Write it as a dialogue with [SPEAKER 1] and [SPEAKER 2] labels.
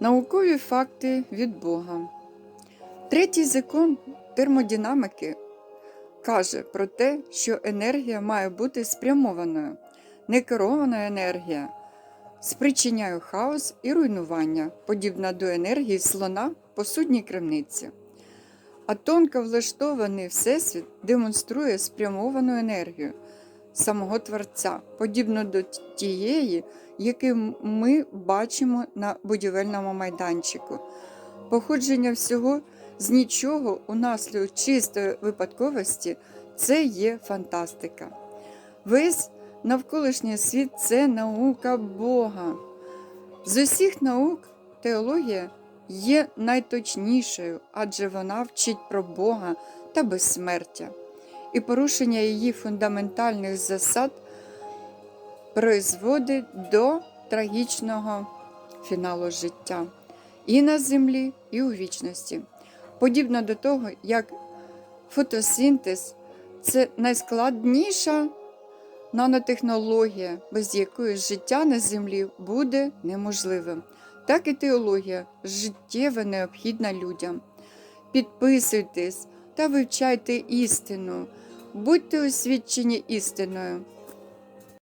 [SPEAKER 1] Наукові факти від Бога. Третій закон термодинаміки каже про те, що енергія має бути спрямованою. Некерована енергія спричиняє хаос і руйнування, подібна до енергії слона в посудній крамниці. А тонко влаштований Всесвіт демонструє спрямовану енергію самого Творця, подібну до тієї, яку ми бачимо на будівельному майданчику. Походження всього з нічого унаслідок чистої випадковості це є фантастика. Весь навколишній світ це наука Бога. З усіх наук теологія є найточнішою, адже вона вчить про Бога та безсмертя, і порушення її фундаментальних засад призводить до трагічного фіналу життя і на землі, і у вічності. Подібно до того, як фотосинтез це найскладніша нанотехнологія, без якої життя на землі буде неможливим. Так і теологія життєво необхідна людям. Підписуйтесь та вивчайте істину, будьте освічені істиною.